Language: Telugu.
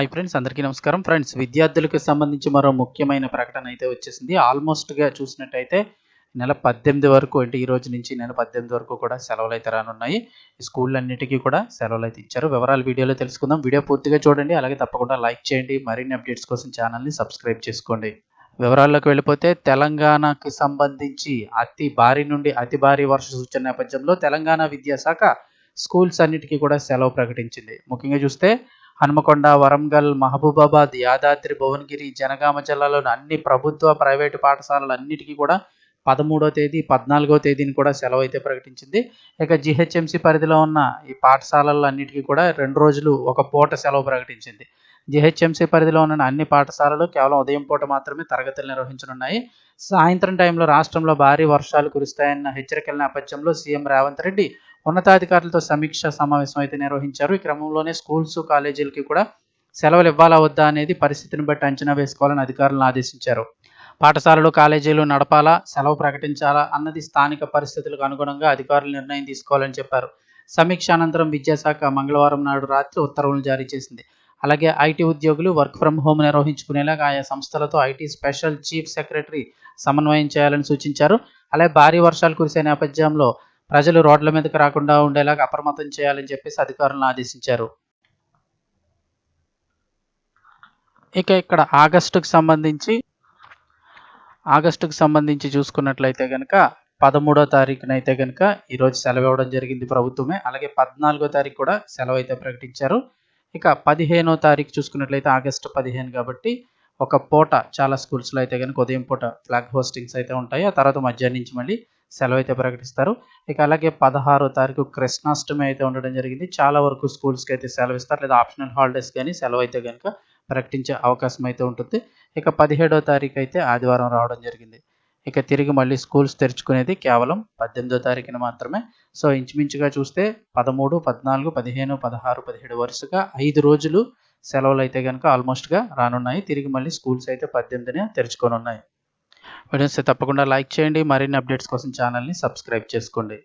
హాయ్ ఫ్రెండ్స్ అందరికీ నమస్కారం. ఫ్రెండ్స్ విద్యార్థులకు సంబంధించి మరో ముఖ్యమైన ప్రకటన అయితే వచ్చేసింది. ఆల్మోస్ట్గా చూసినట్టయితే నెల పద్దెనిమిది వరకు అంటే ఈ రోజు నుంచి నెల పద్దెనిమిది వరకు కూడా సెలవులు అయితే రానున్నాయి. స్కూళ్ళన్నిటికీ కూడా సెలవులు అయితే ఇచ్చారు. వివరాలు వీడియోలో తెలుసుకుందాం. వీడియో పూర్తిగా చూడండి. అలాగే తప్పకుండా లైక్ చేయండి. మరిన్ని అప్డేట్స్ కోసం ఛానల్ని సబ్స్క్రైబ్ చేసుకోండి. వివరాల్లోకి వెళ్ళిపోతే తెలంగాణకి సంబంధించి అతి భారీ నుండి అతి భారీ వర్ష సూచన నేపథ్యంలో తెలంగాణ విద్యాశాఖ స్కూల్స్ అన్నిటికీ కూడా సెలవు ప్రకటించింది. ముఖ్యంగా చూస్తే హనుమకొండ వరంగల్ మహబూబాబాద్ యాదాద్రి భువనగిరి జనగామ జిల్లాలోని అన్ని ప్రభుత్వ ప్రైవేటు పాఠశాలలు అన్నిటికీ కూడా పదమూడో తేదీ పద్నాలుగో తేదీని కూడా సెలవు అయితే ప్రకటించింది. ఇక జిహెచ్ఎంసీ పరిధిలో ఉన్న ఈ పాఠశాలలన్నిటికీ కూడా రెండు రోజులు ఒక పూట సెలవు ప్రకటించింది. జిహెచ్ఎంసీ పరిధిలో ఉన్న అన్ని పాఠశాలలు కేవలం ఉదయం పూట మాత్రమే తరగతులు నిర్వహించనున్నాయి. సాయంత్రం టైంలో రాష్ట్రంలో భారీ వర్షాలు కురుస్తాయన్న హెచ్చరికల నేపథ్యంలో సీఎం రేవంత్ రెడ్డి ఉన్నతాధికారులతో సమీక్ష సమావేశం అయితే నిర్వహించారు. ఈ క్రమంలోనే స్కూల్స్ కాలేజీలకి కూడా సెలవులు ఇవ్వాలా వద్దా అనేది పరిస్థితిని బట్టి అంచనా వేసుకోవాలని అధికారులను ఆదేశించారు. పాఠశాలలు కాలేజీలు నడపాలా సెలవు ప్రకటించాలా అన్నది స్థానిక పరిస్థితులకు అనుగుణంగా అధికారులు నిర్ణయం తీసుకోవాలని చెప్పారు. సమీక్ష అనంతరం విద్యాశాఖ మంగళవారం నాడు రాత్రి ఉత్తర్వులు జారీ చేసింది. అలాగే ఐటీ ఉద్యోగులు వర్క్ ఫ్రం హోమ్ నిర్వహించుకునేలాగా ఆయా సంస్థలతో ఐటీ స్పెషల్ చీఫ్ సెక్రటరీ సమన్వయం చేయాలని సూచించారు. అలాగే భారీ వర్షాలు కురిసే నేపథ్యంలో ప్రజలు రోడ్ల మీదకి రాకుండా ఉండేలాగా అప్రమత్తం చేయాలని చెప్పేసి అధికారులను ఆదేశించారు. ఇక ఇక్కడ ఆగస్టుకు సంబంధించి ఆగస్టుకు సంబంధించి చూసుకున్నట్లయితే కనుక పదమూడో తారీఖున అయితే కనుక ఈరోజు సెలవు ఇవ్వడం జరిగింది ప్రభుత్వమే. అలాగే పద్నాలుగో తారీఖు కూడా సెలవు అయితే ప్రకటించారు. ఇక పదిహేనో తారీఖు చూసుకున్నట్లయితే ఆగస్టు పదిహేను కాబట్టి ఒక పూట చాలా స్కూల్స్లో అయితే కనుక ఉదయం పూట ఫ్లాగ్ హోస్టింగ్స్ అయితే ఉంటాయి. ఆ తర్వాత మధ్యాహ్నం నుంచి మళ్ళీ సెలవు అయితే ప్రకటిస్తారు. ఇక అలాగే పదహారో తారీఖు కృష్ణాష్టమి అయితే ఉండడం జరిగింది. చాలా వరకు స్కూల్స్కి అయితే సెలవు ఇస్తారు లేదా ఆప్షనల్ హాలిడేస్ కానీ సెలవు అయితే కనుక ప్రకటించే అవకాశం అయితే ఉంటుంది. ఇక పదిహేడో తారీఖు అయితే ఆదివారం రావడం జరిగింది. ఇక తిరిగి మళ్ళీ స్కూల్స్ తెరుచుకునేది కేవలం పద్దెనిమిదో తారీఖున మాత్రమే. సో ఇంచుమించుగా చూస్తే పదమూడు పద్నాలుగు పదిహేను పదహారు పదిహేడు వరుసగా ఐదు రోజులు సెలవులు అయితే కనుక ఆల్మోస్ట్గా రానున్నాయి. తిరిగి మళ్ళీ స్కూల్స్ అయితే పద్దెనిమిదినే తెరుచుకొని ఉన్నాయి వీడియోస్ తప్పకుండా లైక్ చేయండి. మరిన్ని అప్డేట్స్ కోసం ఛానల్ని సబ్స్క్రైబ్ చేసుకోండి.